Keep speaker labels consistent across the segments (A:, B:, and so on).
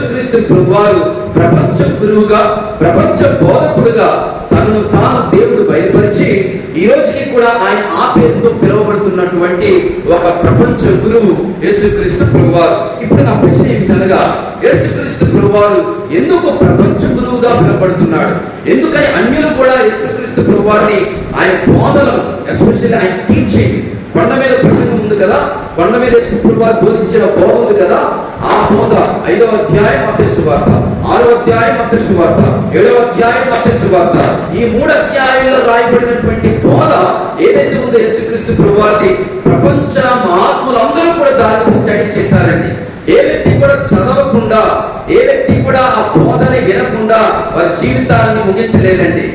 A: యేసుక్రీస్తు ప్రభువారు ప్రపంచ గురువుగా ప్రపంచ బోధకుడుగా తనను తాను దేవుడు బయలుపరిచి ఈ రోజుకి కూడా ఆయన ఆ పేరుతో పిలువబడుతున్నటువంటి ఒక ప్రపంచ గురువు యేసుక్రీస్తు ప్రభువారు. ఇప్పుడు నా ప్రశ్న ఏమిటనగా యేసుక్రీస్తు ప్రభువారు ఎందుకు ప్రపంచ గురువుగా పిలువబడుతున్నాడు? ఎందుకని అన్యులు కూడా యేసుక్రీస్తు ప్రభువారిని ఆయన బోధనలు ఎస్పెషల్లీ ఆయన టీచింగ్ కొండ మీద ప్రసంగం ఉంది కదా? కొండ మీద శుక్రవారు బోధించిన బోధ ఉంది కదా? ఆ బోధ ఐదవ అధ్యాయం మధ్యస్థు వార్త ఆరో అధ్యాయం మధ్యస్థు వార్త ఏడవ అధ్యాయం మధ్యస్థు వార్త. ఈ మూడు అధ్యాయంలో రాయబడినటువంటి బోధ ఏదైతే ఉందో యేసుక్రీస్తు ప్రభువారిది ప్రపంచ మహాత్ములందరూ కూడా దాన్ని స్టడీ చేశారండి. ఏ వ్యక్తి కూడా చదవకుండా ఏ వ్యక్తి కూడా ఆ బోధని వినకుండా వారి జీవితాన్ని ముగించలేదండి.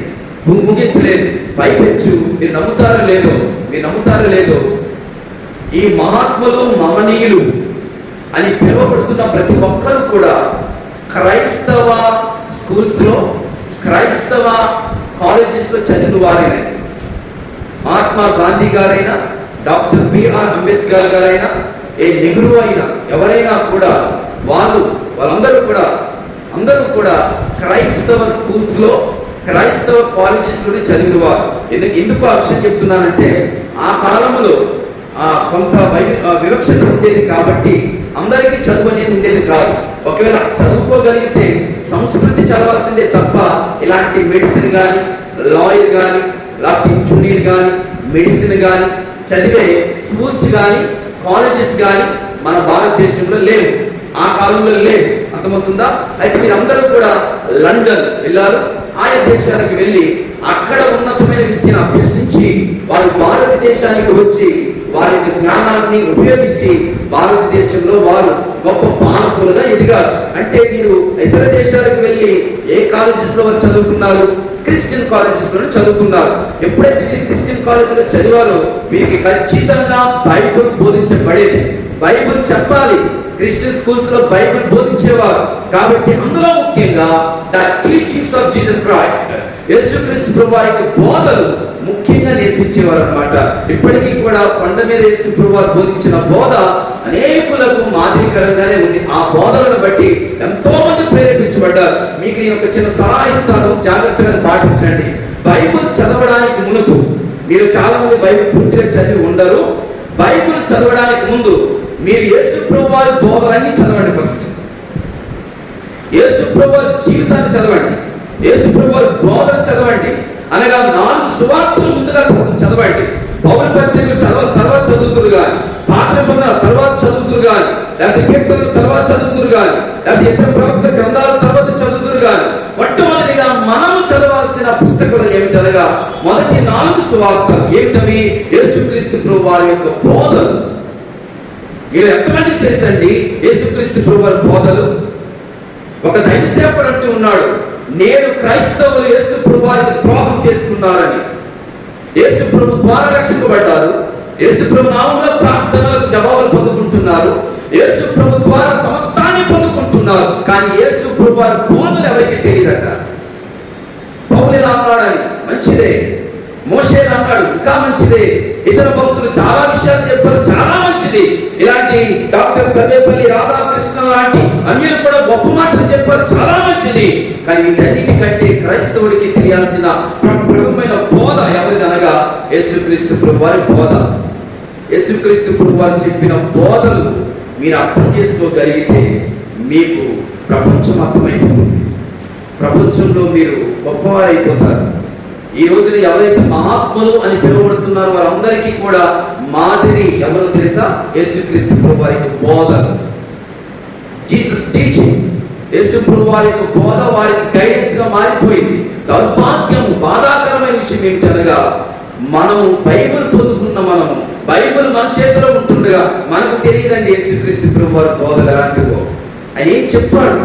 A: ముగించలేదు. పైపెచ్చు మీరు నమ్ముతారో లేదో మీరు నమ్ముతారో లేదో ఈ మహాత్ములు మహనీయులు అని పిలువబడుతున్న ప్రతి ఒక్కరు కూడా క్రైస్తవ స్కూల్స్లో క్రైస్తవ కాలేజెస్లో చదివిన వారేనండి మహాత్మా గాంధీ గారైనా డాక్టర్ బిఆర్ అంబేద్కర్ గారైనా ఏ నెహ్రూ అయినా ఎవరైనా కూడా వాళ్ళు వాళ్ళందరూ కూడా అందరూ కూడా క్రైస్తవ స్కూల్స్లో క్రైస్తవ కాలేజెస్లోనే చదివిన వారు ఎందుకు ఎందుకు ఆ చెప్తున్నానంటే ఆ కాలంలో ఆ కొంత వై- వివక్షత ఉండేది కాబట్టి అందరికీ చదువు అనేది ఉండేది కాదు. ఒకవేళ చదువుకోగలిగితే సంస్కృతి చదవాల్సిందే తప్ప ఇలాంటి మెడిసిన్ కానీ లాయర్ కానీ లేకపోతే ఇంజనీర్ కానీ మెడిసిన్ కానీ చదివే స్కూల్స్ కానీ కాలేజెస్ కానీ మన భారతదేశంలో లేవు. ఆ కాలంలో లేవు. అర్థమవుతుందా? అయితే మీరందరూ కూడా లండన్ వెళ్ళారు. ఆయా దేశాలకు వెళ్ళి అక్కడ ఉన్నతమైన విద్యను అభ్యసించి వారు భారతదేశానికి వచ్చి వారి యొక్క జ్ఞానాన్ని ఉపయోగించి భారతదేశంలో వారు గొప్ప పాలకులుగా ఎదిగారు. అంటే మీరు ఇతర దేశాలకు వెళ్ళి ఏ కాలేజెస్లో వారు చదువుకున్నారు? క్రిస్టియన్ కాలేజెస్లో చదువుకున్నారు. ఎప్పుడైతే మీరు క్రిస్టియన్ కాలేజీలో చదివారో మీకు ఖచ్చితంగా బైబుల్ బోధించబడేది. బైబుల్ చెప్పాలి. క్రిస్టియన్ స్కూల్స్లో బైబిల్ బోధించేవారు. కాబట్టి అందులో ముఖ్యంగా the teachings of Jesus Christ యేసుక్రీస్తు ప్రభు యొక్క బోధలు ముఖ్యంగా నేర్పించేవారు అనమాట ఇప్పటికీ కూడా కొండ మీద యేసు ప్రభు బోధించిన బోధ అనేకులకు మాదిరికరంగానే ఉంది. ఆ బోధలను బట్టి ఎంతో మంది ప్రేరేపించబడ్డారు. మీకు నేను ఒక చిన్న సలహా ఇస్తాను. జాగ్రత్తగా పాటించండి. బైబుల్ చదవడానికి మునుపు మీరు చాలా మంది బైబిల్ పూర్తిగా చదివి ఉండరు. బైబిల్ చదవడానికి ముందు మీరు యేసు ప్రభు వారి బోధలన్నీ చదవండి ఫస్ట్ యేసు ప్రభు వారి జీవితాన్ని చదవండి. యేసు ప్రభు వారి బోధన చదవండి. అనగా నాలుగు సువార్తలు ముందుగా చదవండి. పౌర పత్రిక చదవ తర్వాత చదువుతురు కానీ పాత్ర తర్వాత చదువుతురు కానీ లేకపోతే కీర్తనలు తర్వాత చదువుతురు కానీ లేకపోతే ఇతర ప్రవక్త గ్రంథాల తర్వాత చదువుతురు కానీ మొట్టమొదటిగా మనము చదవాల్సిన పుస్తకాలు ఏమిటనగా మొదటి నాలుగు సువార్తలు ఏమిటవి? యేసుక్రీస్తు ప్రభు వారి యొక్క బోధలు. మీరు ఎంతమందికి తెలుసండి? యేసుక్రీస్తు ప్రభు బోధలు? ఒక దైవ అంటూ ఉన్నాడు నేను క్రైస్తవులు యేసు ప్రభు ద్రోహం చేసుకున్నారని. యేసు ప్రభు ద్వారా రక్షింపబడ్డారు యేసు ప్రభు నామంలో ప్రార్థనలకు జవాబులు పొందుకుంటున్నారు యేసు ప్రభు ద్వారా సమస్తాన్ని పొందుకుంటున్నారు కానీ యేసు ప్రభు వారి బోధలు ఎవరికి తెలియదట. పౌలు ఇలా అన్నాడని మంచిదే. మోషే అన్నాడు ఇంకా మంచిదే. ఇతర భక్తులు చాలా విషయాలు చెప్పారు చాలా ఇలాంటి డాక్టర్ సర్వేపల్లి రాధాకృష్ణ లాంటి అన్యులు కూడా గొప్ప మాటలు చెప్పారు చాలా మంచిది. కానీ వీటన్నిటికంటే క్రైస్తవుడికి తెలియాల్సిన ప్రముఖమైన బోధ ఎవరిది అనగా యేసుక్రీస్తు ప్రభు వారి బోధ. యేసుక్రీస్తు ప్రభు వారు చెప్పిన బోధలు మీరు అర్థం చేసుకోగలిగితే మీకు ప్రపంచం అర్థమైపోతుంది. ప్రపంచంలో మీరు గొప్పవారైపోతారు. ఈ రోజున ఎవరైతే మహాత్ములు అని పిలువబడుతున్నారో వారందరికీ కూడా మాదిరి ఎవరో తెలుసా? యేసుక్రీస్తు ప్రభు వారి యొక్క జీసస్ టీచింగ్. యేసు ప్రభు వారి యొక్క బోధ వారికి గైడెన్స్గా మారిపోయింది. దౌర్భాగ్యము బాధాకరమైన విషయం ఏమిటనగా మనము బైబిల్ పొందుకున్న మనము బైబిల్ మన చేతిలో ఉంటుండగా మనకు తెలియదండి యేసుక్రీస్తు ప్రభు వారి బోధ ఎలాంటివో. ఆయన ఏం చెప్పాడు?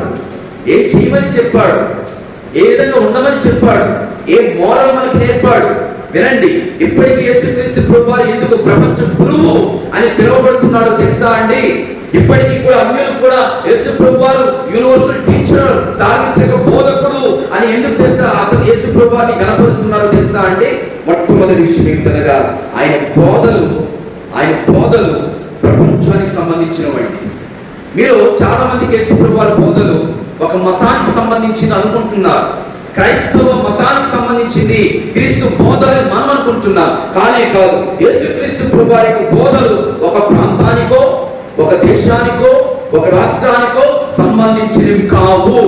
A: ఏం చేయమని చెప్పాడు? ఏ విధంగా ఉండమని చెప్పాడు? ఏ మోరల్ మనకు నేర్పాడు? వినండి ఇప్పటికీ యేసుక్రీస్తు ప్రభు ఎందుకు ప్రపంచ గురువు అని పిలువబడుతున్నాడో తెలుసా అండి? ఇప్పటికీ కూడా అన్యులు కూడా యేసు ప్రభు యూనివర్సల్ టీచర్ చారిత్రక బోధకుడు అని ఎందుకు తెలుసా అతను యేసు ప్రభు గణపరుస్తున్నారో తెలుసా అండి? మొట్టమొదటి విషయం ఏంటనగా ఆయన బోధలు ఆయన బోధలు ప్రపంచానికి సంబంధించినవండి. మీరు చాలా మందికి యేసు ప్రభు బోధలు ఒక మతానికి సంబంధించింది అనుకుంటున్నారు. క్రైస్తవ మతానికి సంబంధించింది క్రీస్తు బోధలని మనం అనుకుంటున్నాం. కానే కాదు యేసుక్రీస్తు ప్రభు వారి యొక్క బోధలు ఒక ప్రాంతానికో ఒక దేశానికో ఒక రాష్ట్రానికో సంబంధించినవి కావు.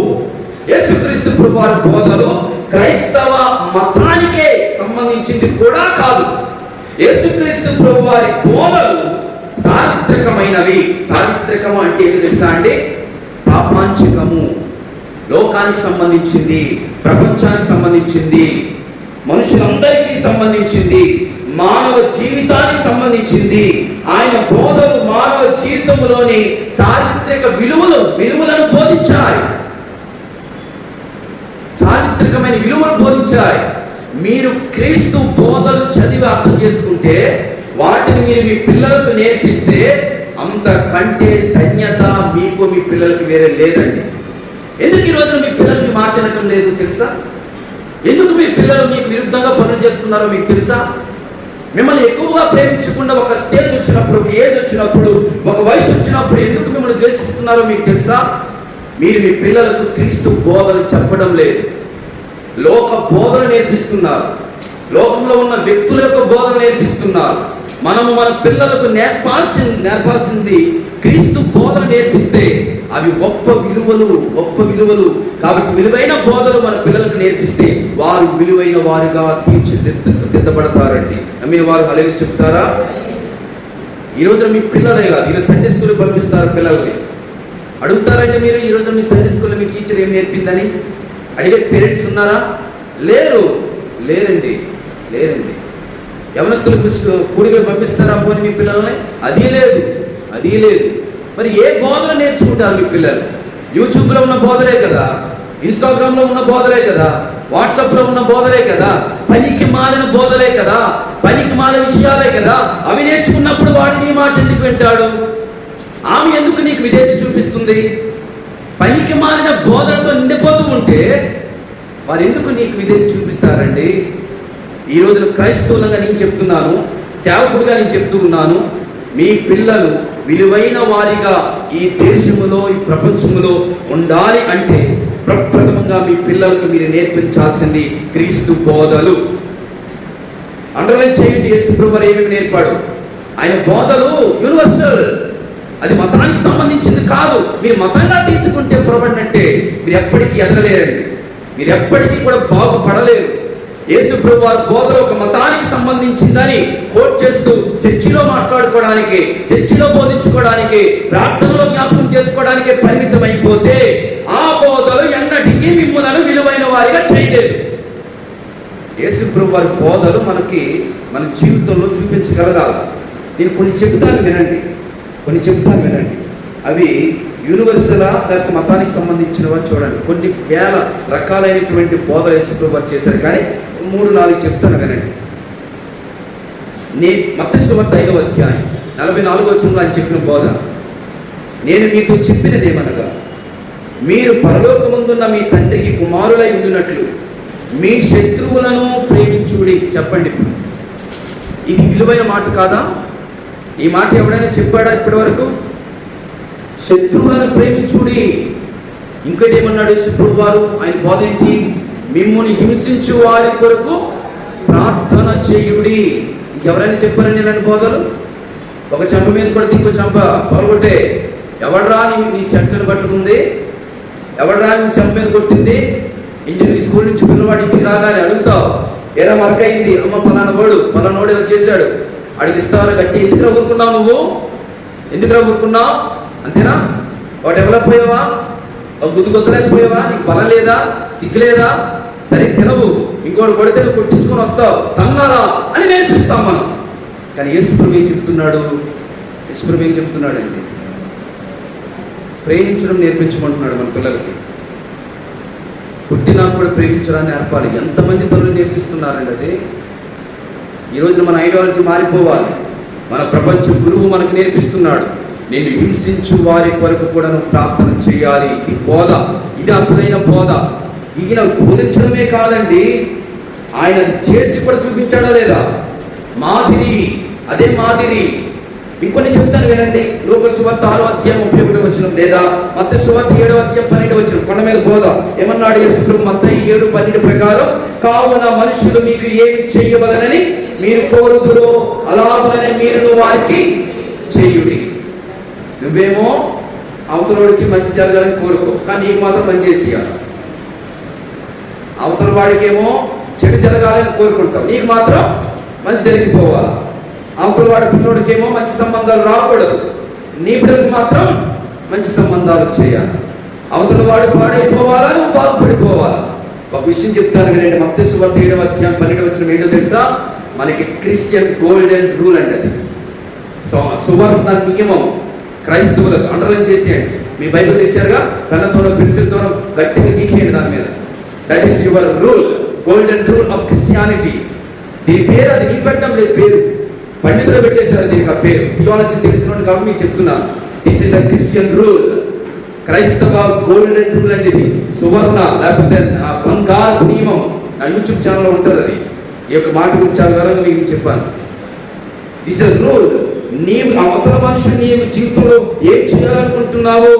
A: యేసుక్రీస్తు ప్రభు వారి బోధలు క్రైస్తవ మతానికే సంబంధించింది కూడా కాదు. యేసుక్రీస్తు ప్రభు వారి బోధలు చారిత్రకమైనవి చారిత్రకము అంటే ఏంటి తెలుసా అండి? ప్రాపంచికము. లోకానికి సంబంధించింది ప్రపంచానికి సంబంధించింది మనుషులందరికీ సంబంధించింది మానవ జీవితానికి సంబంధించింది. ఆయన బోధలు మానవ జీవితంలోని చారిత్రక విలువలు విలువలను బోధించాయి. చారిత్రకమైన విలువలు బోధించాయి. మీరు క్రీస్తు బోధలు చదివి అర్థం చేసుకుంటే వాటిని మీరు మీ పిల్లలకు నేర్పిస్తే అంతకంటే ధన్యత మీకు మీ పిల్లలకు వేరే లేదండి. ఎందుకు ఈ రోజున మీ పిల్లలకి మాట వినటం లేదు తెలుసా? ఎందుకు మీ పిల్లలు మీకు విరుద్ధంగా పనులు చేస్తున్నారో మీకు తెలుసా? మిమ్మల్ని ఎక్కువగా ప్రేమించకుండా ఒక స్టేజ్ వచ్చినప్పుడు ఒక ఏజ్ వచ్చినప్పుడు ఒక వయసు వచ్చినప్పుడు ఎందుకు మిమ్మల్ని ద్వేషిస్తున్నారో మీకు తెలుసా? మీరు మీ పిల్లలకు క్రీస్తు బోధలు చెప్పడం లేదు. లోక బోధన నేర్పిస్తున్నారు. లోకంలో ఉన్న వ్యక్తుల యొక్క బోధన నేర్పిస్తున్నారు. మనము మన పిల్లలకు నేర్పాల్సింది నేర్పాల్సింది క్రీస్తు బోధన నేర్పిస్తే అవి గొప్ప విలువలు గొప్ప విలువలు. కాబట్టి విలువైన బోధలు మన పిల్లలకు నేర్పిస్తే వారు విలువైన వారుగా తీర్చిదిద్దబడతారండి మీరు వారు అలాగే చెప్తారా? ఈ రోజున మీ పిల్లలే కాదు ఈరోజు సండే స్కూల్ పంపిస్తారు పిల్లల్ని. అడుగుతారండి మీరు ఈ రోజు మీ సండే స్కూల్లో మీ టీచర్ ఏం నేర్పిందని? అడిగే పేరెంట్స్ ఉన్నారా? లేరు. లేరండి. లేరండి. యవనస్తులకు కూడికలు పంపిస్తారా పోని మీ పిల్లల్ని? అది లేదు. అది లేదు. మరి ఏ బోధన నేర్చుకుంటారు మీ పిల్లలు? యూట్యూబ్లో ఉన్న బోధలే కదా? ఇన్స్టాగ్రామ్లో ఉన్న బోధలే కదా? వాట్సాప్లో ఉన్న బోధలే కదా? పనికి మారిన బోధలే కదా? పనికి మారిన విషయాలే కదా? అవి నేర్చుకున్నప్పుడు వాడు నీ మాట ఎందుకు వింటాడు? ఆమె ఎందుకు నీకు విధేయత చూపిస్తుంది? పనికి మారిన బోధనతో నిండిపోతూ ఉంటే వారు ఎందుకు నీకు విధేయత చూపిస్తారండి? ఈ రోజున క్రైస్తవులంగా నేను చెప్తున్నాను సేవకుడిగా నేను చెప్తూ ఉన్నాను మీ పిల్లలు విలువైన వారిగా ఈ దేశములో ఈ ప్రపంచములో ఉండాలి అంటే ప్రప్రథమంగా మీ పిల్లలకు మీరు నేర్పించాల్సింది క్రీస్తు బోధలు. అండర్లైన్ చేయండి యేసుప్రభు వారు ఏమేమి నేర్పాడు? ఆయన బోధలు యూనివర్సల్ అది మతానికి సంబంధించింది కాదు. మీరు మతంగా తీసుకుంటే పొరబడినట్టే మీరు ఎప్పటికీ ఎదగలేరండి. మీరు ఎప్పటికీ కూడా బాగుపడలేరు. యేసు ప్రభు వారి బోధన ఒక మతానికి సంబంధించిందని కోట్ చేస్తూ చర్చిలో మాట్లాడుకోవడానికి చర్చిలో బోధించుకోవడానికి ప్రార్థనలో జ్ఞాపకం చేసుకోవడానికి పరిమితమైపోతే ఆ బోధలు ఎన్నటికీ మిమ్మలను విలువైన వారిగా చేయలేదు. యేసు ప్రభు వారి బోధలు మనకి మన జీవితంలో చూపించగలగాలి. నేను కొన్ని చెప్తాను వినండి. కొన్ని చెప్తాను వినండి. అవి యూనివర్సలా లేకపోతే మతానికి సంబంధించినవా చూడండి. కొన్ని వేల రకాలైనటువంటి బోధలు యేసు ప్రభు వారు చేశారు. కానీ మూడు నాలుగు చెప్తాను వినండి. నే మత్స్యవార్త ఐదవ అధ్యాయం నలభై నాలుగో వచనంలో ఆయన చెప్పిన బోధ. నేను మీతో చెప్పినదేమనగా మీరు పరలోకముందున్న మీ తండ్రికి కుమారులై ఉండినట్లు మీ శత్రువులను ప్రేమించుడి చెప్పండి. ఇది విలువైన మాట కాదా? ఈ మాట ఎవడైనా చెప్పాడా ఇప్పటి వరకు శత్రువులను ప్రేమించుడి. ఇంకోటి ఏమన్నాడు శత్రువు వారు ఆయన బోధ ఏంటి? మిమ్మల్ని హింసించు వారి కొరకు ప్రార్థన చేయుడి. ఎవరైనా చెప్పారండి ఇలాంటి బోధలు? ఒక చెంప మీద కూడా ఇంకో చెంప పొరగొట్టే ఎవడరా నీ నీ చెట్టును పట్టుకుంది? ఎవడరా నీ చెంప మీద కొట్టింది? ఇంజనీరింగ్ స్కూల్ నుంచి పిల్లవాడి ఇంటికి రాగానే అడుగుతావు ఏరా వర్క్ అయింది? అమ్మ పలానా వాడు పలానా వాడు ఇలా చేశాడు. అడిగి గట్టి. ఎందుకురా ఊరుకున్నావు నువ్వు? ఎందుకురా ఊరుకున్నావు? అంతేనా? వాడు డెవలప్ అయ్యావా గుద్దు గుద్దలేకపోయావా నీకు బలం లేదా? సిగ్గు లేదా? సరే తినవు. ఇంకోటి కొడితే కొట్టించుకొని వస్తావు. తన్నారా అని నేర్పిస్తాం మనం. కానీ యేసుప్రభు ఏం చెప్తున్నాడు? యేసుప్రభు ఏం చెప్తున్నాడండి ప్రేమించడం నేర్పించమంటున్నాడు మన పిల్లలకి. పుట్టినా కూడా ప్రేమించడాన్ని నేర్పాలి. ఎంతమంది తల్లులు నేర్పిస్తున్నారండి అది? ఈ రోజున మన ఐడియాలజీ మారిపోవాలి. మన ప్రపంచ గురువు మనకు నేర్పిస్తున్నాడు. నేను హింసించు వారి కొరకు కూడా ప్రార్థన చేయాలి. ఇది బోధ ఇది అసలైన బోధ. ఈయన బోధించడమే కాదండి. ఆయన చేసి కూడా చూపించాడా లేదా? మాదిరి అదే మాదిరి. ఇంకొన్ని చెప్తాను వినండి. లోక సువార్త ఆరో అధ్యాయం ముప్పై ఒకటి వచ్చిన లేదా? మత సువార్త ఏడవ అధ్యాయం పన్నెండు వచ్చిన కొండ మీద బోధ ఏమన్నాడు యేసు మత ఏడు పన్నెండు ప్రకారం కావున మనుషులు మీకు ఏమి చేయవలనని మీరు కోరుదురో అలాగనే మీరు వారికి చేయుడి. నువ్వేమో అవతలోడికి మంచి జరగాలని కోరుకో కానీ నీకు మాత్రం మంచి చేసేయాలి అవతల వాడికేమో చెడు జరగాలని కోరుకుంటాం. నీకు మాత్రం మంచి జరిగిపోవాలి. అవతల వాడి పిల్లోడికేమో మంచి సంబంధాలు రాకూడదు. నీ బిడ్డలకు మాత్రం మంచి సంబంధాలు చేయాలి. అవతల వాడు పాడైపోవాలా? నువ్వు బాగుపడిపోవాలి? ఒక విషయం చెప్తాను వినండి. మత్స్సు వంట ఏడవ అధ్యాయం పన్నెండు వచ్చిన ఏంటో తెలుసా? మనకి క్రిస్టియన్ గోల్డెన్ రూల్ అండి అది సో సువర్ణ నియమం క్రైస్తవులకు అండర్లైన్ చేసేయండి. మీ బైబిల్ తెచ్చారుగా? పెన్నతోనో పెన్సిల్తోనో గట్టిగా గీకేయండి దాని మీద. That is your rule golden rule of Christianity దీని పేరు అది నీ పెట్టడం లేదు పేరు. పండితులు పెట్టేశారు దీనికి ఆ పేరు. థియాలజీ తెలిసిన కాబట్టి మీకు చెప్తున్నాను this is the Christian rule క్రైస్తవ గోల్డెన్ రూల్ అండి ఇది సువర్ణ లేకపోతే బంగారు నియమం. నా యూట్యూబ్ ఛానల్లో ఉంటుంది అది. ఈ యొక్క మాట గురించి చాలా వివరంగా మీకు చెప్పాను. దిస్ ఇస్ రూల్ నీవు అవతల మనుషులు నీవు జీవితంలో ఏం చేయాలనుకుంటున్నావో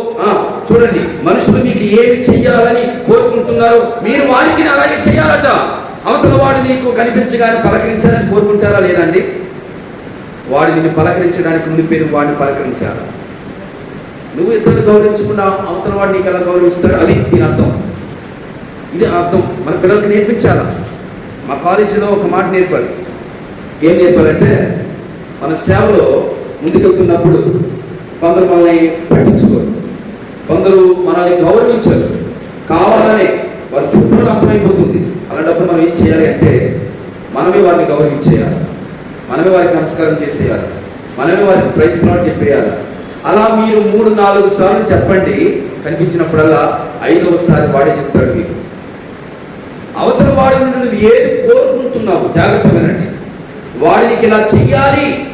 A: చూడండి మనుషులు మీకు ఏమి చెయ్యాలని కోరుకుంటున్నారో మీరు వారికి అలాగే చేయాలట అవతల వాడు నీకు కనిపించగానే పలకరించాలని కోరుకుంటారా లేదండి? వాడు నిన్ను పలకరించడానికి ఉండిపోయిన వాడిని పలకరించాలా? నువ్వు ఇద్దరు గౌరవించకుండా అవతల వాడు నీకు ఎలా గౌరవిస్తాడు? అది దీని అర్థం. ఇది అర్థం. మన పిల్లలకి నేర్పించాలా? మా కాలేజీలో ఒక మాట నేర్పాలి. ఏం నేర్పాలంటే మన సేవలో ముందుకెళ్తున్నప్పుడు కొందరు మనల్ని పట్టించుకోరు. కొందరు మనల్ని గౌరవించరు. కావాలనే వారి చుట్టూ అర్థమైపోతుంది. అలాంటప్పుడు మనం ఏం చేయాలి అంటే మనమే వారిని గౌరవించేయాలి. మనమే వారికి నమస్కారం చేసేయాలి. మనమే వారికి ప్రయత్నాలు చెప్పేయాలి. అలా మీరు మూడు నాలుగు సార్లు చెప్పండి. కనిపించినప్పుడల్లా ఐదవసారి వాడే చెప్తాడు మీకు అవతల వాడి నుండి నువ్వు ఏది కోరుకుంటున్నావు జాగ్రత్త వినండి. వాడికి ఇలా చెయ్యాలి.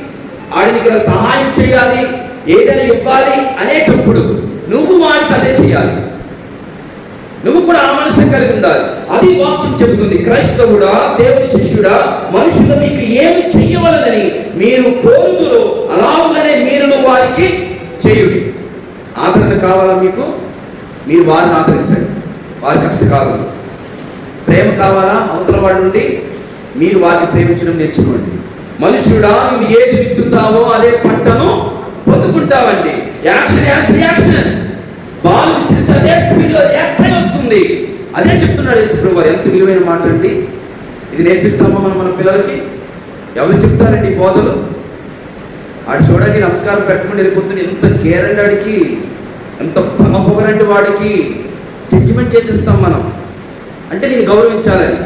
A: వాడికి ఇలా సహాయం చేయాలి. ఏదైనా ఇవ్వాలి అనేటప్పుడు నువ్వు వారికి అదే చేయాలి. నువ్వు కూడా ఆ మనసు కలిగి ఉండాలి. అది వాక్యం చెబుతుంది. క్రైస్తవుడా దేవుని శిష్యుడా మనుషులు మీకు ఏమి చెయ్యవలనని మీరు కోరుదురు. అలాగనే మీరు వారికి చేయుడి. ఆదరణ కావాలా మీకు? మీరు వారిని ఆదరించండి. వారి కష్టకాలం ప్రేమ కావాలా? అవతల వాడి నుండి మీరు వారిని ప్రేమించడం నేర్చుకోండి. మనుషుడా నువ్వు ఏది విత్తుతావో అదే పంటను పొందుకుంటావండి. యాక్షన్ యాక్షన్ రియాక్షన్ బాల్ విసిరితే అదే స్పీడ్లో వస్తుంది. అదే చెప్తున్నాడు యేసు వారు ఎంత విలువైన మాట అండి. ఇది నేర్పిస్తామా మనం మన పిల్లలకి? ఎవరు చెప్తారండి బోధలు? ఆడు చూడండి నమస్కారం పెట్టుకుని వెళ్ళిపోతుంది ఎంత కేరండి వాడికి ఎంత పొగరండి వాడికి. జడ్జిమెంట్ చేసేస్తాం మనం. అంటే నేను గౌరవించాలని.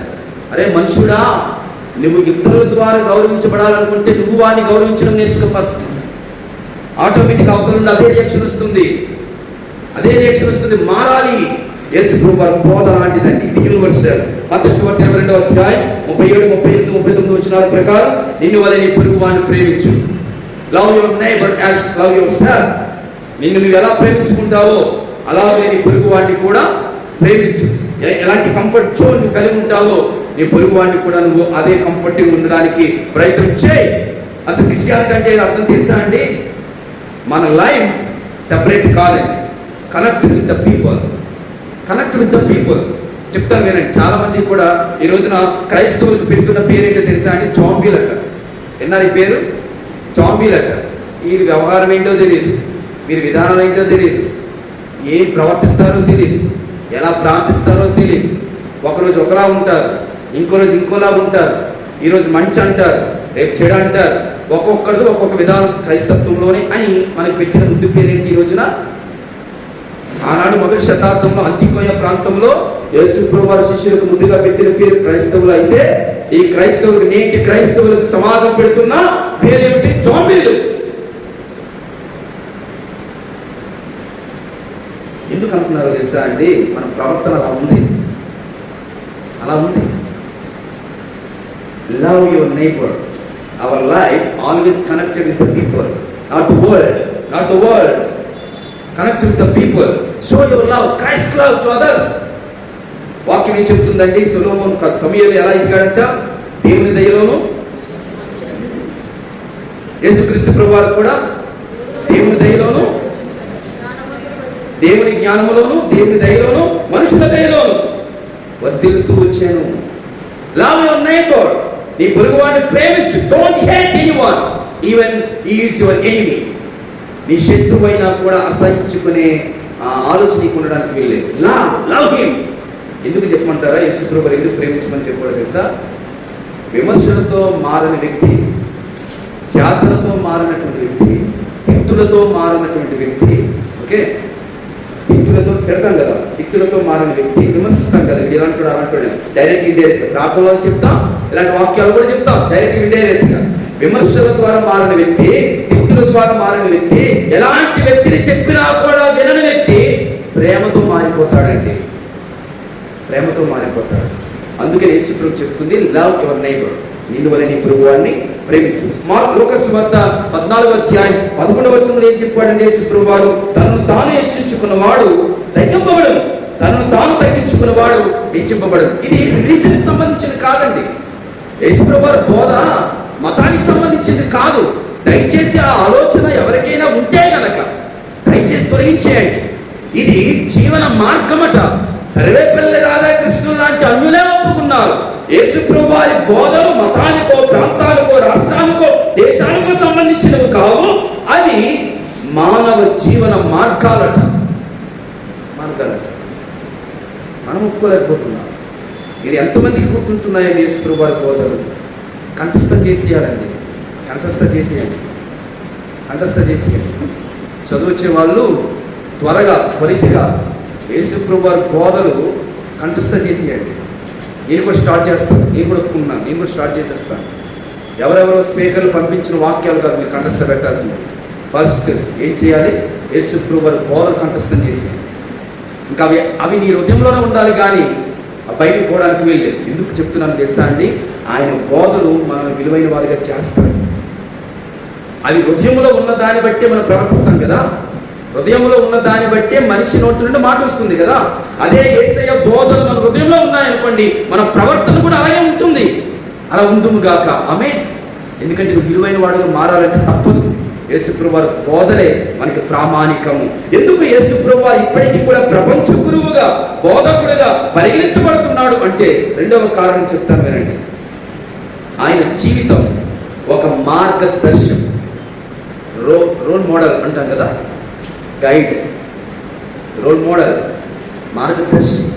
A: అరే మనుషుడా నువ్వు ఇతరుల ద్వారా గౌరవించబడాలనుకుంటే నువ్వు వాడిని గౌరవించడం నేర్చుకో ఫస్ట్. ఆటోమేటిక్ అవతల నుండి అదే రియాక్షన్ వస్తుంది. అదే రియాక్షన్ వస్తుంది. మారాలి. యేసు ప్రభు బోధ లాంటిదండి. ఇది యూనివర్సల్ మత ఇరవై రెండవ అధ్యాయం ముప్పై ఏడు ముప్పై ఎనిమిది ముప్పై తొమ్మిది వచ్చిన ప్రకారం నిన్ను వల్ల నీ పొరుగు వాడిని ప్రేమించు. Love your neighbour as love yourself నిన్ను నువ్వు ఎలా ప్రేమించుకుంటావో అలాగే నీ పొరుగు వాడిని కూడా ప్రేమించు. ఎలాంటి కంఫర్ట్ జోన్ నువ్వు కలిగి ఉంటావో నీ పొరుగు వాడిని కూడా నువ్వు అదే కంఫర్ట్గా ఉండడానికి ప్రయత్నం చేయి. అసలు క్రిస్టియానిటీ అంటే అర్థం తెలుసా అండి? మన లైఫ్ సెపరేట్ కాదండి connect with the people connect with the people చెప్తాను వినండి. చాలా మంది కూడా ఈ రోజున క్రైస్తవులకు పెడుతున్న పేరు ఏంటో తెలుసా అని చాంబీలట విన్నారు ఈ పేరు? చాంబీలట ఈ వ్యవహారం ఏంటో తెలియదు వీరి విధానం ఏంటో తెలియదు ఏం ప్రవర్తిస్తారో తెలియదు ఎలా ప్రార్థిస్తారో తెలియదు ఒకరోజు ఒకలా ఉంటారు. ఇంకో రోజు ఇంకోలా ఉంటారు. ఈరోజు మంచి అంటారు. రేపు చెడు అంటారు. ఒక్కొక్కరిది ఒక్కొక్క విధానం క్రైస్తత్వంలోనే అని మనకు పెట్టిన ముద్దు పేరేంటి ఈ రోజున? ఆనాడు మొదటి శతాబ్దంలో అంతికోయ ప్రాంతంలో యేసుప్రభు వారి శిష్యులకు ముందుగా పెట్టిన పేరు క్రైస్తవులు అయితే ఈ క్రైస్తవులు నేటి క్రైస్తవులకు సమాజం పెడుతున్న పేరేమిటి? జోంబీలు. ఎందుకు అనుకున్నారో తెలుసా అండి? మన ప్రవర్తన అలా ఉంది. అలా ఉంది. Love your neighbour our life always connected with the people not the world not the world connect with the people show your love Christ love to others వాక్యం ఏం చెప్తుందండి సులోమోన్ సమయాలు ఎలా ఎక్కాడంట? దేవుని దయలోను. యేసుక్రీస్తు ప్రభువారు కూడా దేవుని దయలోను. దేవుని జ్ఞానములోను దేవుని దయలోను మనుషుల దయలోను. వర్దిల్తూ వచ్చాను. లవ్ యువర్ నైబర్ నీ పొరుగువాడిని ప్రేమించు. Don't hate anyone even is your enemy నీ శత్రువైనా కూడా అసహించుకునే ఆ ఆలోచన నీకు ఉండడానికి వీల్లేదు. లవ్ లవ్ హిమ్ ఎందుకు చెప్పమంటారా? యేసుప్రభు వారు ఎందుకు ప్రేమించమని చెప్పాడు తెలుసా? విమర్శలతో మారని వ్యక్తి జాతులతో మారినటువంటి వ్యక్తి తిట్టులతో మారినటువంటి వ్యక్తి ఓకే? తిట్టులతో తిడతాం కదా. తిట్టులతో మారిన వ్యక్తి విమర్శిస్తాం కదా. వీడు ఇలాంటి అలాంటి డైరెక్ట్ ఇండైరెక్ట్ ప్రార్థనలు చెప్తాం ఇలాంటి వాక్యాలు కూడా చెప్తాం. డైరెక్ట్ ఇండైరెక్ట్ విమర్శల ద్వారా మారిన వ్యక్తి తిట్టుల ద్వారా మారిన వ్యక్తి ఎలాంటి వ్యక్తిని చెప్పినా కూడా వినని వ్యక్తి ప్రేమతో మారిపోతాడండి. ప్రేమతో మారిపోతాడు. అందుకే యేసుప్రభు చెప్తుంది లవ్ యువర్ నైబర్ నిన్ను వల్ల నీ ప్రభువాన్ని ప్రేమించు. మా లోకస్ వద్ద పద్నాలుగు అధ్యాయం పదకొండవ వచనంలో ఏం చెప్పాడండి యేసుప్రభు తనను తాను హెచ్చించుకున్నవాడు తగ్గింపబడు తనను తాను తగ్గించుకున్నవాడు హెచ్చింపబడు ఇది రిలీజన్కి సంబంధించిన కాదండి. యేసుప్రభు బోధ మతానికి సంబంధించింది కాదు. దయచేసి ఆ ఆలోచన ఎవరికైనా ఉంటే గనక దయచేసి తొలగించేయండి. ఇది జీవన మార్గమట. సర్వేపల్లి రాధాకృష్ణులు లాంటి అన్యులే ఒప్పుకున్నారు. యేసుప్రభు వారి బోధలు మతానికి మానవ జీవన మార్గాలట. మార్గాలట. మనం ఒప్పుకోలేకపోతున్నాం. ఇది ఎంతమందికి గుర్తుంటున్నాయని యేసుప్రభు వారి బోధలు? కంఠస్థ చేసేయాలండి. కంఠస్థ చేసేయండి. కంఠస్థ చేసేయండి. చదువుచ్చే వాళ్ళు త్వరగా త్వరితగా యేసుప్రభు వారి బోధలు కంఠస్థ చేసేయండి. నేను కూడా స్టార్ట్ చేస్తాను నేను కూడా ఒప్పుకున్నాను నేను కూడా స్టార్ట్ చేసేస్తాను ఎవరెవరో స్పీకర్లు పంపించిన వాక్యాలు కాదు మీరు కంఠస్థ పెట్టాల్సింది. ఫస్ట్ ఏం చేయాలి? యేసు వారి బోధలు కంఠస్థం చేసి ఇంకా అవి అవి నీ హృదయంలోనే ఉండాలి కానీ ఆ బయటకు పోవడానికి వీల్లేదు. ఎందుకు చెప్తున్నాను తెలుసా అండి? ఆయన బోధలు మనల్ని విలువైన వారిగా చేస్తారు అవి హృదయంలో ఉన్న దాన్ని బట్టే మనం ప్రవర్తిస్తాం కదా? హృదయంలో ఉన్న దాన్ని బట్టే మనిషి నోటి నుండి మాట వస్తుంది కదా? అదే ఏసయ్య బోధలు మన హృదయంలో ఉన్నాయనుకోండి మన ప్రవర్తన కూడా అలాగే ఉంటుంది. అలా ఉందుము గాక. ఆమె ఎందుకంటే నువ్వు విలువైన వాడుగా మారాలంటే తప్పదు. యేసుప్రభు బోధలే మనకి ప్రామాణికము ఎందుకు యేసుప్రభు వారు ఇప్పటికీ కూడా ప్రపంచ గురువుగా బోధకుడుగా పరిగణించబడుతున్నాడు అంటే రెండవ కారణం చెప్తాను వినండి. ఆయన జీవితం ఒక మార్గదర్శనం రో రోల్ మోడల్ అంటాం కదా గైడ్. రోల్ మోడల్ మార్గదర్శి.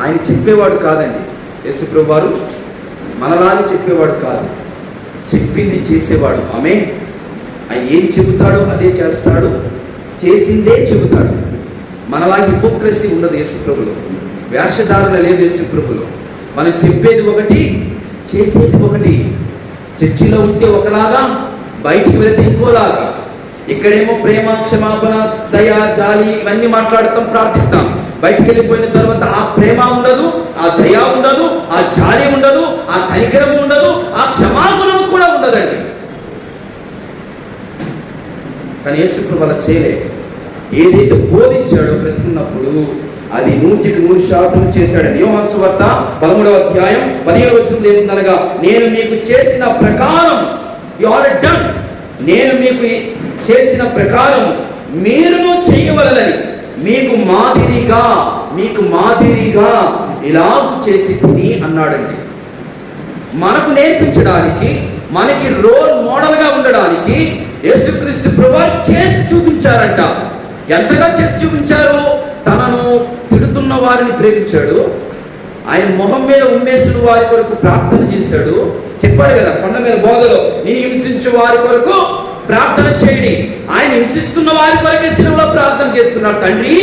A: ఆయన చెప్పేవాడు కాదండి. యేసుప్రభు వారు మనలాగే చెప్పేవాడు కాదు. చెప్పింది చేసేవాడు. ఆమె ఆయన ఏం చెబుతాడో అదే చేస్తాడు. చేసిందే చెబుతాడు. మనలా హిపోక్రసీ ఉండదు యేసుప్రభులో. వేషధారణ లేదు యేసుప్రభులో. మనం చెప్పేది ఒకటి చేసేది ఒకటి. చర్చిలో ఉంటే ఒకలాగా బయటికి వెళితే ఇంకోలాగా. ఇక్కడేమో ప్రేమ క్షమాపణ దయ జాలి ఇవన్నీ మాట్లాడతాం ప్రార్థిస్తాం. బయటికి వెళ్ళిపోయిన తర్వాత ఆ ప్రేమ ఉండదు ఆ దయ ఉండదు ఆ జాలి ఉండదు ఆ కనికరం ఉండదు ఆ క్షమాపణం కూడా ఉండదండి. కానీ యేసుప్రభు అలా చేయలే. ఏదైతే బోధించాడో బ్రతుకున్నప్పుడు అది నూటికి నూరు శాతం చేశాడు యోహాను వద్ద పదమూడవ అధ్యాయం పదిహేడు వచ్చిన ఏముందనగా నేను మీకు చేసిన ప్రకారం యు ఆర్ డన్ నేను మీకు చేసిన ప్రకారం మీరును చేయవలనని మీకు మాదిరిగా మీకు మాదిరిగా ఇలా చేసి తిని అన్నాడండి. మనకు నేర్పించడానికి మనకి రోల్ మోడల్గా ఉండడానికి యేసుక్రీస్తు ప్రభు చేసి చూపించారంట. ఎంతగా చేసి చూపించారు తనను తిడుతున్న వారిని ప్రేమించాడు. ఆయన మొహం మీద ఉమ్మేసిన వారి కొరకు ప్రార్థన చేశాడు. చెప్పాడు కదా కొండ మీద బోధలో నేను హింసించు వారి కొరకు ప్రార్థన చేయండి. ఆయన హింసిస్తున్న వారి కొరకే శిలంలో ప్రార్థన చేస్తున్నారు తండ్రి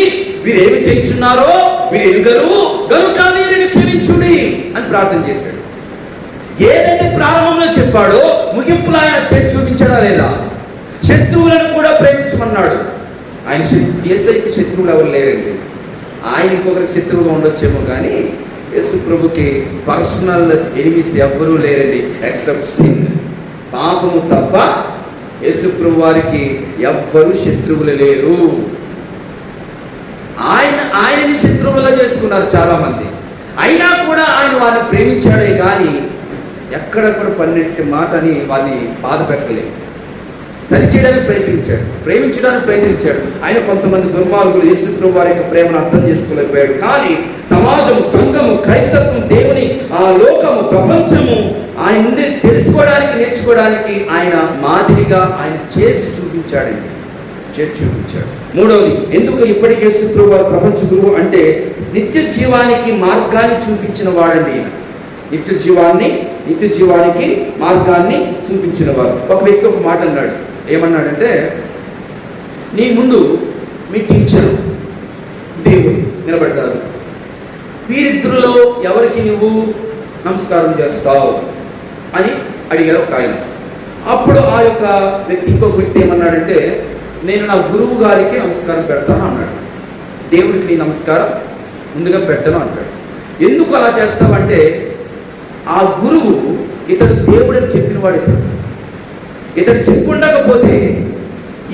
A: వీరేమి ఏమి చేయించున్నారో వీరు గరువు గనుక వీరిని క్షమించుడి అని ప్రార్థన చేశాడు. ఏదైతే ప్రారంభంలో చెప్పాడో ముగింపులో ఆయన చేసి చూపించడా లేదా? శత్రువులను కూడా ప్రేమించమన్నాడు. ఆయన ఏసైకి శత్రువులు ఎవరు లేరండి. ఆయన ఇంకొకరికి శత్రువుగా ఉండొచ్చేమో కానీ యేసు ప్రభుకి పర్సనల్ ఎనిమిస్ ఎవ్వరూ లేరండి ఎక్సెప్ట్ సిన్. పాపము తప్ప యేసు ప్రభు వారికి ఎవ్వరు శత్రువులు లేరు. ఆయన ఆయనని శత్రువులుగా చేసుకున్నారు చాలామంది. అయినా కూడా ఆయన వారిని ప్రేమించాడే కానీ ఎక్కడెక్కడ పన్నెట్టి మాట అని వారిని బాధ పెట్టలేదు. సరిచేయడానికి ప్రయత్నించాడు. ప్రేమించడానికి ప్రయత్నించాడు. ఆయన కొంతమంది దుర్మార్గులు యేసుప్రభు వారి యొక్క ప్రేమను అర్థం చేసుకోలేకపోయాడు కానీ సమాజము సంఘము క్రైస్తత్వం దేవుని ఆ లోకము ప్రపంచము ఆయన నుండి తెలుసుకోవడానికి నేర్చుకోవడానికి ఆయన మాదిరిగా ఆయన చేసి చూపించాడండి. చేసి చూపించాడు. మూడవది ఎందుకు ఇప్పటికే యేసుప్రభు వారు ప్రపంచ గురువు అంటే నిత్య జీవానికి మార్గాన్ని చూపించిన వాడండి. నిత్య జీవాన్ని నిత్య జీవానికి మార్గాన్ని చూపించిన వారు. ఒక వ్యక్తి ఒక మాట అన్నాడు. ఏమన్నాడంటే నీ ముందు మీ టీచరు దేవుడు నిలబడ్డారు వీరిద్దరిలో ఎవరికి నువ్వు నమస్కారం చేస్తావు? అని అడిగారు ఒక ఆయన. అప్పుడు ఆ యొక్క వ్యక్తి ఇంకొక వ్యక్తి ఏమన్నాడంటే నేను నా గురువు గారికి నమస్కారం పెడతాను అన్నాడు. దేవుడికి నీ నమస్కారం ముందుగా పెట్టను అంటాడు ఎందుకు అలా చేస్తావంటే ఆ గురువు ఇతడు దేవుడని చెప్పిన వాడు ఇతడు. ఇతడు చెప్పుండకపోతే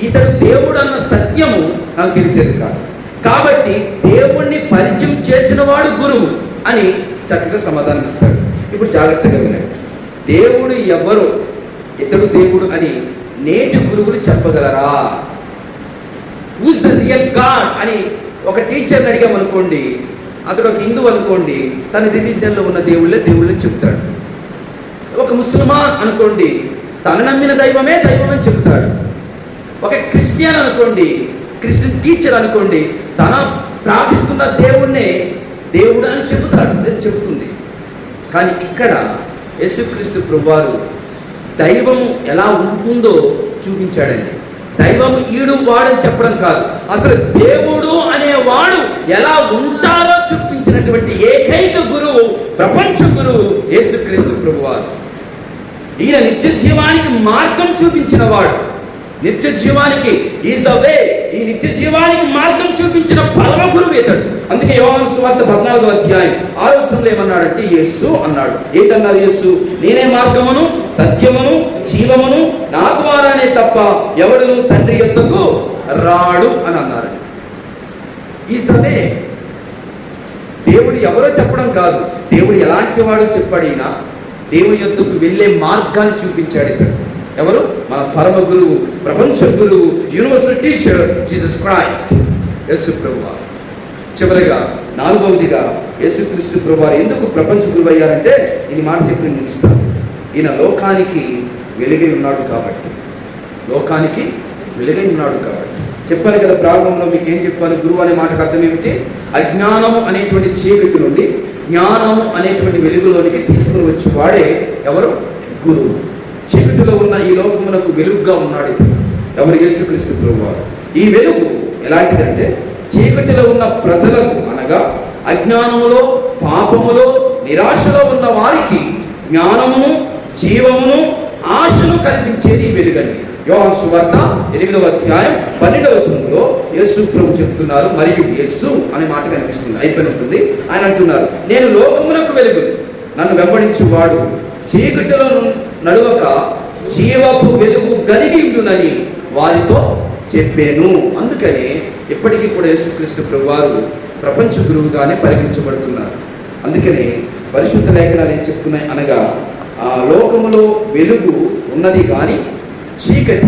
A: ఇతడు దేవుడు అన్న సత్యము నాకు తెలిసేది కాదు. కాబట్టి దేవుణ్ణి పరిచయం చేసిన వాడు గురువు అని చక్కగా సమాధానం ఇస్తాడు. ఇప్పుడు జాగ్రత్తగా వినండి. దేవుడు ఎవరు? ఇతడు దేవుడు అని నేటి గురువులు చెప్పగలరా? హూస్ ద రియల్ గాడ్ అని ఒక టీచర్ని అడిగామనుకోండి అతడు ఒక హిందూ అనుకోండి తన రిలీజియన్లో ఉన్న దేవుళ్ళే దేవుళ్ళని చెప్తాడు. ఒక ముస్లిమాన్ అనుకోండి తను నమ్మిన దైవమే దైవం అని చెప్తాడు ఒక క్రిస్టియన్ అనుకోండి క్రిస్టియన్ టీచర్ అనుకోండి తన ప్రార్థిస్తున్న దేవుణ్ణే దేవుడు అని చెబుతాడు అది చెబుతుంది. కానీ ఇక్కడ యేసుక్రీస్తు ప్రభువారు దైవము ఎలా ఉంటుందో చూపించాడండి. దైవము ఈడు వాడని చెప్పడం కాదు అసలు దేవుడు అనేవాడు ఎలా ఉంటారో చూపించినటువంటి ఏకైక గురువు ప్రపంచ గురువు యేసుక్రీస్తు ప్రభువారు. ఈయన నిత్య జీవానికి మార్గం చూపించిన వాడు నిత్య జీవానికి ఈజ్ ద ఈ నిత్య జీవానికి మార్గం చూపించిన పరమ గురువు ఇతడు. అందుకే యోహాను సువార్త పద్నాలుగో అధ్యాయం ఆలోచనలు ఏమన్నాడంటే యేసు అన్నాడు. ఏంటన్నారు యేసు? నేనే మార్గమును సత్యమును జీవమును నా ద్వారానే తప్ప ఎవడును తండ్రి యొద్దకు రాడు అని అన్నారు. ఈ సమే దేవుడు ఎవరో చెప్పడం కాదు. దేవుడు ఎలాంటి వాడో చెప్పాడు ఈయన దేవుని యొద్దకు వెళ్ళే మార్గాన్ని చూపించాడు ఇక్కడ ఎవరు? మన పరమ గురువు ప్రపంచ గురువు యూనివర్సల్ టీచర్ జీసస్ క్రైస్ట్. యేసు ప్రభు చివరిగా నాలుగవదిగా యేసుక్రీస్తు ప్రభు ఎందుకు ప్రపంచ గురువు అయ్యారంటే ఈ మాట చెప్పి నిలుస్తాను ఈయన లోకానికి వెలుగై ఉన్నాడు కాబట్టి. లోకానికి వెలుగై ఉన్నాడు కాబట్టి. చెప్పాను కదా ప్రారంభంలో మీకు ఏం చెప్పాను గురువు అనే మాటకు అర్థం ఏమిటి? అజ్ఞానము అనేటువంటి చీకటి నుండి జ్ఞానం అనేటువంటి వెలుగులోనికి తీసుకుని వచ్చి వాడే ఎవరు? గురువు. చీకటిలో ఉన్న ఈ లోకమునకు వెలుగుగా ఉన్నాడు ఎవరు? యేసుక్రీస్తు గురువు ఈ వెలుగు ఎలాంటిదంటే చీకటిలో ఉన్న ప్రజలకు అనగా అజ్ఞానములో పాపములో నిరాశలో ఉన్న వారికి జ్ఞానమును జీవమును ఆశను కల్పించేది ఈ వెలుగండి యోహన్ సువర్ణ ఎనిమిదవ అధ్యాయం పన్నెండవ వచనంలో యేసు ప్రభు చెప్తున్నారు మరియు యేసు అనే మాట కనిపిస్తుంది అయిపోయి ఉంటుంది. ఆయన అంటున్నారు నేను లోకమునకు వెలుగు నన్ను వెంబడించు వాడు చీకటిలో నడువక జీవపు వెలుగు కలిగి ఉండునని వారితో చెప్పాను. అందుకని ఇప్పటికీ కూడా యేసుక్రీస్తు ప్రభు వారు ప్రపంచ గురువుగానే పరిగణించబడుతున్నారు. అందుకని పరిశుద్ధ లేఖనాలు ఏం చెప్తున్నాయి అనగా ఆ లోకములో వెలుగు ఉన్నది కానీ చీకటి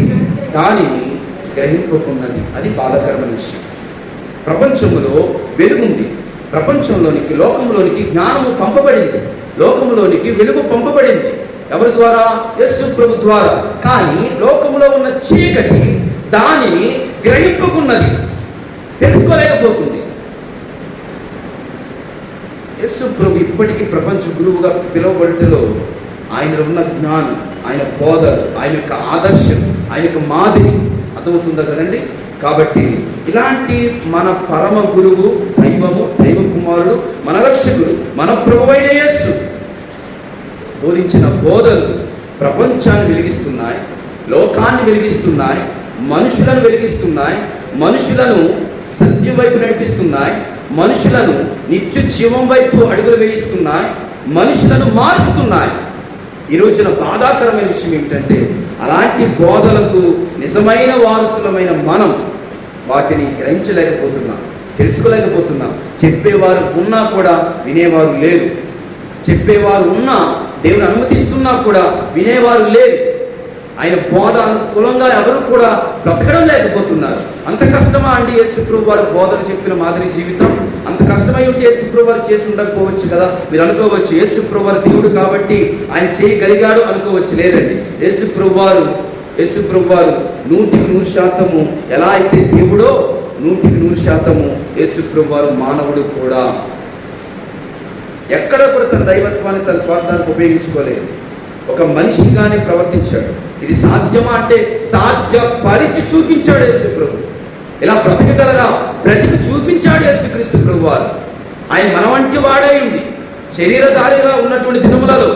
A: దానిని గ్రహింపకున్నది. అది బాధకరమైన విషయం. ప్రపంచంలో వెలుగుంది. ప్రపంచంలోనికి లోకంలోనికి జ్ఞానము పంపబడింది. లోకంలోనికి వెలుగు పంపబడింది. ఎవరి ద్వారా? యస్సు ప్రభు ద్వారా. కానీ లోకంలో ఉన్న చీకటి దానిని గ్రహింపుకున్నది. తెలుసుకోలేకపోతుంది. యస్సు ప్రభు ఇప్పటికీ ప్రపంచ గురువుగా పిలువబడిలో ఆయన ఉన్న జ్ఞానం ఆయన బోధలు ఆయన యొక్క ఆదర్శం ఆయన యొక్క మాదిరి అర్థమవుతుందా కదండి? కాబట్టి ఇలాంటి మన పరమ గురువు దైవము దైవ కుమారుడు మన రక్షకుడు మన ప్రభువైన యేసు బోధించిన బోధలు ప్రపంచాన్ని వెలిగిస్తున్నాయి లోకాన్ని వెలిగిస్తున్నాయి మనుషులను వెలిగిస్తున్నాయి మనుషులను సత్యం వైపు నడిపిస్తున్నాయి మనుషులను నిత్య జీవం వైపు అడుగులు వేయిస్తున్నాయి మనుషులను మారుస్తున్నాయి. ఈ రోజున బాధాకరమైన విషయం ఏమిటంటే అలాంటి బోధలకు నిజమైన వారసులమైన మనం వాటిని గ్రహించలేకపోతున్నాం తెలుసుకోలేకపోతున్నాం. చెప్పేవారు ఉన్నా కూడా వినేవారు లేరు. చెప్పేవారు ఉన్నా దేవుని అనుమతిస్తున్నా కూడా వినేవారు లేరు. ఆయన బోధ అనుకూలంగా ఎవరు కూడా బ్రతకడం లేకపోతున్నారు. అంత కష్టమా అండి యేసుప్రభు వారు బోధన చెప్పిన మాదిరి జీవితం? అంత కష్టమై ఉంటే యేసుప్రభు వారు చేసి ఉండకపోవచ్చు కదా? మీరు అనుకోవచ్చు యేసుప్రభు వారు దేవుడు కాబట్టి ఆయన చేయగలిగాడు అనుకోవచ్చు లేదండి. యేసుప్రభు వారు యేసుప్రభు వారు నూటికి నూరు శాతము ఎలా అయితే దేవుడో నూటికి నూరు శాతము యేసుప్రభు వారు మానవుడు కూడా. ఎక్కడ కూడా తన దైవత్వాన్ని తన స్వార్థానికి ఉపయోగించుకోలేదు. ఒక మనిషిగానే ప్రవర్తించాడు. ఇది సాధ్యమా అంటే సాధ్యపరిచి చూపించాడు యేసుప్రభు. ఇలా బ్రతకగలరా? బ్రతికి చూపించాడు యేసుక్రీస్తు ప్రభు వారు ఆయన మన వంటి ఉంది శరీరధారిగా ఉన్నటువంటి దినములలో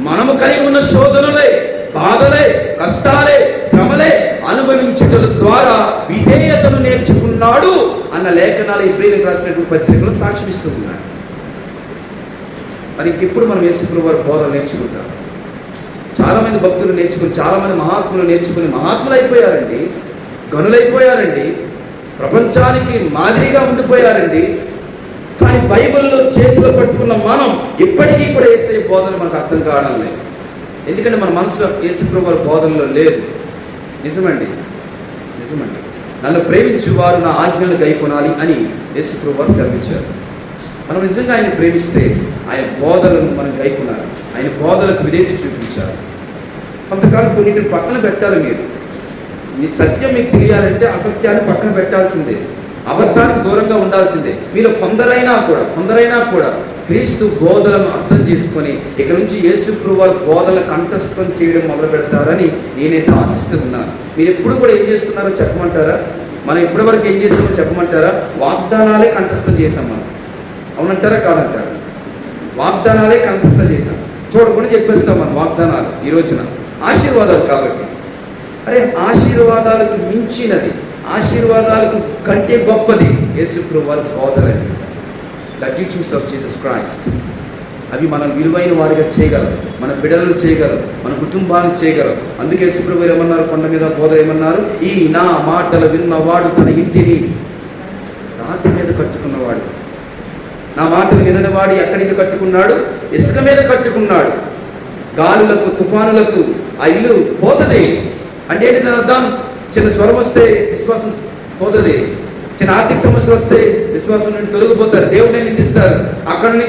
A: మనము కలిగి ఉన్న శోధనలే బాధలే కష్టాలే శ్రమలే అనుభవించటం ద్వారా విధేయతను నేర్చుకున్నాడు అన్న లేఖనాలు ఇబ్రిలకు రాసినటువంటి పత్రికలు సాక్షిస్తూ ఉన్నాడు. మరి ఇప్పుడు మనం యేసుప్రభు వారి బోధన నేర్చుకుంటాం? చాలామంది భక్తులు నేర్చుకుని చాలామంది మహాత్ములు నేర్చుకుని మహాత్ములు అయిపోయారండి గనులైపోయారండి ప్రపంచానికి మాదిరిగా ఉండిపోయారండి. కానీ బైబిల్లో చేతిలో పట్టుకున్న మనం ఇప్పటికీ కూడా వేసే బోధన మనకు అర్థం కావడం లేదు. ఎందుకంటే మన మనసు యేసుప్రభు వారి బోధనలో లేదు. నిజమండి? నిజమండి. నన్ను ప్రేమించు వారు నా ఆజ్ఞలు గైకొనాలి అని యేసుప్రభు వారు సెలవిచ్చారు. మనం నిజంగా ఆయన ప్రేమిస్తే ఆయన బోధలను మనం గైకున్నారు ఆయన బోధలకు విధేయత చూపించారు కొంతకాలం కొన్నింటిని పక్కన పెట్టాలి మీరు. మీ సత్యం మీకు తెలియాలంటే అసత్యాన్ని పక్కన పెట్టాల్సిందే. అబద్ధానికి దూరంగా ఉండాల్సిందే. మీరు కొందరైనా కూడా కొందరైనా కూడా క్రీస్తు బోధలను అర్థం చేసుకొని ఇక నుంచి యేసుప్రభు వారి బోధన కంఠస్థం చేయడం మొదలు పెడతారని నేనైతే ఆశిస్తున్నాను. మీరు ఎప్పుడు కూడా ఏం చేస్తున్నారో చెప్పమంటారా? మనం ఇప్పటివరకు ఏం చేస్తామో చెప్పమంటారా? వాగ్దానాలే కంఠస్థం చేసాం మనం. అవునంటారా? కాదంటారా? వాగ్దానాలే కంఠస్థం చేశాం. చూడకుండా చెప్పేస్తాం మనం వాగ్దానాలు ఈ రోజున. ఆశీర్వాదాలు కాబట్టి. అరే ఆశీర్వాదాలకు మించినది ఆశీర్వాదాలకు కంటే గొప్పది యేసుప్రు వారి సోదరని the teachings of Jesus Christ అవి మనం విలువైన వారిగా చేయగలం మన బిడలను చేయగలం మన కుటుంబాన్ని చేయగలం. అందుకే యేసుప్రభు ఏమన్నారు? కొండ మీద బోధ ఏమన్నారు? ఈ నా మాటలు విన్నవాడు తన ఇంటిని రాతి మీద కట్టుకున్నవాడు. నా మాటలు విననివాడు ఎక్కడికి కట్టుకున్నాడు? ఇసుక మీద కట్టుకున్నాడు. గాలులకు తుఫానులకు ఆ ఇల్లు పోతుంది. అంటే ఏంటి దాని అర్థం? చిన్న జ్వరం వస్తే విశ్వాసం పోతుంది. చిన్న ఆర్థిక సమస్యలు వస్తే విశ్వాసం నుండి తొలగిపోతారు. దేవుడిని నిందిస్తారు అక్కడ నుండి